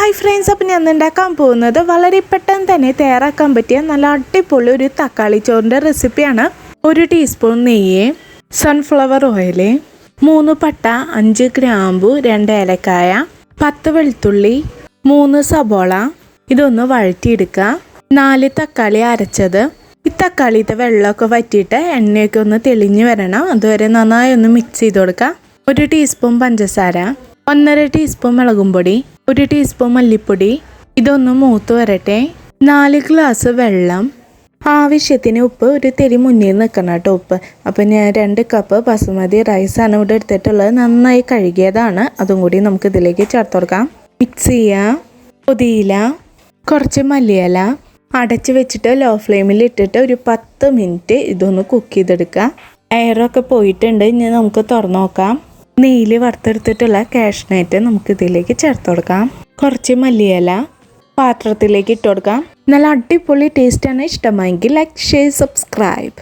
Hi friends അപ്പം ഞാൻ ഉണ്ടാക്കാൻ പോകുന്നത് വളരെ പെട്ടെന്ന് തന്നെ തയ്യാറാക്കാൻ പറ്റിയ നല്ല അടിപൊളി ഒരു തക്കാളി ചോറിന്റെ റെസിപ്പിയാണ് ഒരു ടീസ്പൂൺ നെയ്യ് സൺഫ്ലവർ ഓയിൽ മൂന്ന് പട്ട അഞ്ച് ഗ്രാമ്പു രണ്ട് ഏലക്കായ പത്ത് വെളുത്തുള്ളി മൂന്ന് സബോള ഇതൊന്ന് വഴറ്റിയെടുക്കുക. നാല് തക്കാളി അരച്ചത്. ഈ തക്കാളിയുടെ വെള്ളമൊക്കെ വറ്റിയിട്ട് എണ്ണയൊക്കെ ഒന്ന് തെളിഞ്ഞു വരണം. അതുവരെ നന്നായി ഒന്ന് മിക്സ് ചെയ്ത് കൊടുക്കുക. ഒരു ടീസ്പൂൺ പഞ്ചസാര ഒന്നര ടീസ്പൂൺ മുളകും പൊടി ഒരു ടീസ്പൂൺ മല്ലിപ്പൊടി. ഇതൊന്ന് മൂത്ത് വരട്ടെ. നാല് ഗ്ലാസ് വെള്ളം. ആവശ്യത്തിന് ഉപ്പ് ഒരു തെരി മുന്നിൽ നിൽക്കണം കേട്ടോ ഉപ്പ്. അപ്പം ഞാൻ രണ്ട് കപ്പ് ബസുമതി റൈസാണ് ഇവിടെ എടുത്തിട്ടുള്ളത്. നന്നായി കഴുകിയതാണ്. അതും കൂടി നമുക്ക് ഇതിലേക്ക് ചേർത്ത് കൊടുക്കാം. മിക്സ് ചെയ്യുക പുതിയില. കുറച്ച് മല്ലിയില. അടച്ച് വെച്ചിട്ട് ലോ ഫ്ലെയിമിൽ ഇട്ടിട്ട് ഒരു പത്ത് മിനിറ്റ് ഇതൊന്ന് കുക്ക് ചെയ്തെടുക്കുക എയറൊക്കെ പോയിട്ടുണ്ട്. ഇനി നമുക്ക് തുറന്നു നോക്കാം. നെയ്യിൽ വറുത്തെടുത്തിട്ടുള്ള കാഷ്നൈറ്റ് നമുക്ക് ഇതിലേക്ക് ചേർത്ത് കൊടുക്കാം. കുറച്ച് മല്ലിയില പാത്രത്തിലേക്ക് ഇട്ട് കൊടുക്കാം. നല്ല അടിപൊളി ടേസ്റ്റാണ് ഇഷ്ടമായെങ്കിൽ ലൈക്ക് ഷെയർ സബ്സ്ക്രൈബ്